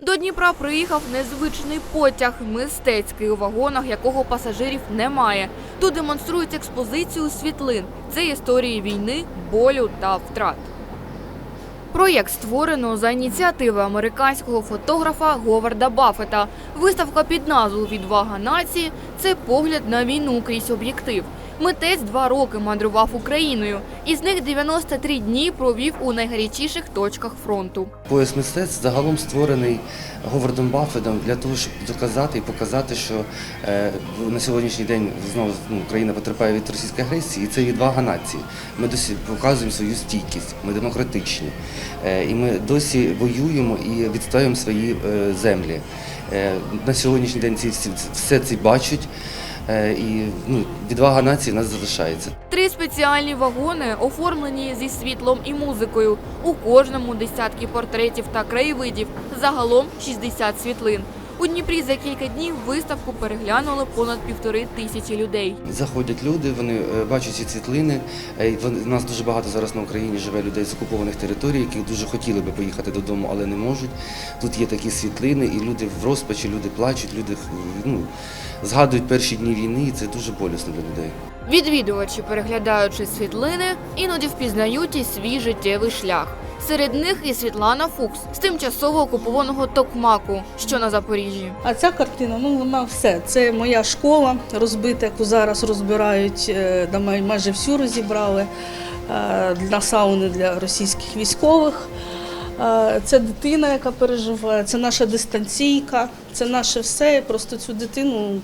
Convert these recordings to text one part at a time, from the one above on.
До Дніпра приїхав незвичний потяг, мистецький, у вагонах якого пасажирів немає. Тут демонструють експозицію світлин. Це історії війни, болю та втрат. Проєкт створено за ініціативи американського фотографа Говарда Баффета. Виставка під назвою Відвага нації це погляд на війну крізь об'єктив. Митець два роки мандрував Україною. Із них 93 дні провів у найгарячіших точках фронту. Пояс мистецтв загалом створений Говардом Баффетом для того, щоб доказати і показати, що е, на сьогоднішній день знову ну, Україна потерпає від російської агресії, і це відвага нації. Ми досі показуємо свою стійкість, ми демократичні, е, і ми досі воюємо і відстоюємо свої е, землі. На сьогоднішній день ці всі все це бачать. Е, І ну, відвага нації в нас залишається. Три спеціальні вагони оформлені зі світлом і музикою. У кожному десятки портретів та краєвидів. Загалом 60 світлин. У Дніпрі за кілька днів виставку переглянули понад півтори тисячі людей. Заходять люди, вони е, бачать ці світлини. Е, У нас дуже багато зараз на Україні живе людей з окупованих територій, які дуже хотіли би поїхати додому, але не можуть. Тут є такі світлини, і люди в розпачі, люди плачуть, люди ну, згадують перші дні війни, і це дуже болісно для людей. Відвідувачі, переглядаючи світлини, іноді впізнають і свій життєвий шлях. Серед них і Світлана Фукс з тимчасово окупованого Токмаку, що на Запоріжжі. А ця картина, ну вона все. Це моя школа розбита, яку зараз розбирають, е, да, майже всю розібрали е, для сауни для російських військових. Е, Це дитина, яка переживає, це наша дистанційка, це наше все. Я просто цю дитину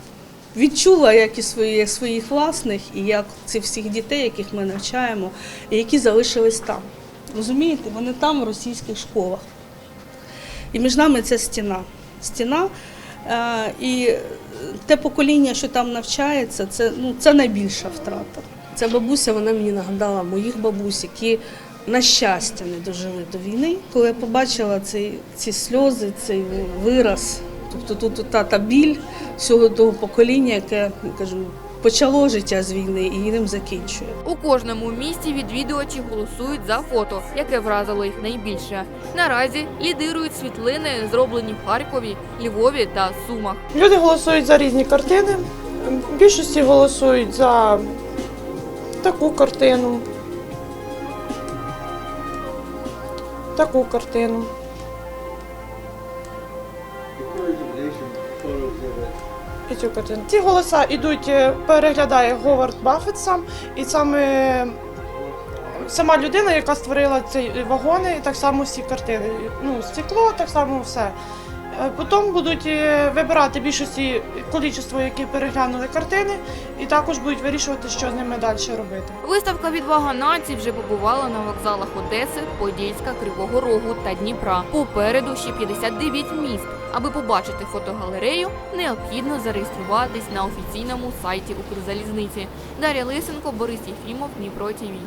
відчула як і свої, своїх власних, і як цих всіх дітей, яких ми навчаємо, і які залишились там. Розумієте, вони там, в російських школах. І між нами ця стіна. Стіна. Е, і те покоління, що там навчається, це, ну, це найбільша втрата. Ця бабуся вона мені нагадала моїх бабусь, які на щастя не дожили до війни. Коли я побачила ці, ці сльози, цей вираз, тобто тут та, та біль всього того покоління, яке я кажу, почало життя з війни і ним закінчує. У кожному місті відвідувачі голосують за фото, яке вразило їх найбільше. Наразі лідирують світлини, зроблені в Харкові, Львові та Сумах. Люди голосують за різні картини. В більшості голосують за таку картину. Таку картину. Цю. Ці голоса йдуть, е, переглядає Говард Баффет сам, і саме сама людина, яка створила ці вагони, і так само всі картини. Ну, стекло, так само все. Е, Потім будуть е, вибирати більшості кількість, які переглянули картини, і також будуть вирішувати, що з ними далі робити. Виставка Відвага націй вже побувала на вокзалах Одеси, Подільська, Кривого Рогу та Дніпра. Попереду ще 59 міст. Аби побачити фотогалерею, необхідно зареєструватись на офіційному сайті Укрзалізниці. Дар'я Лисенко, Борис Єфімов, Дніпро ТІВІ.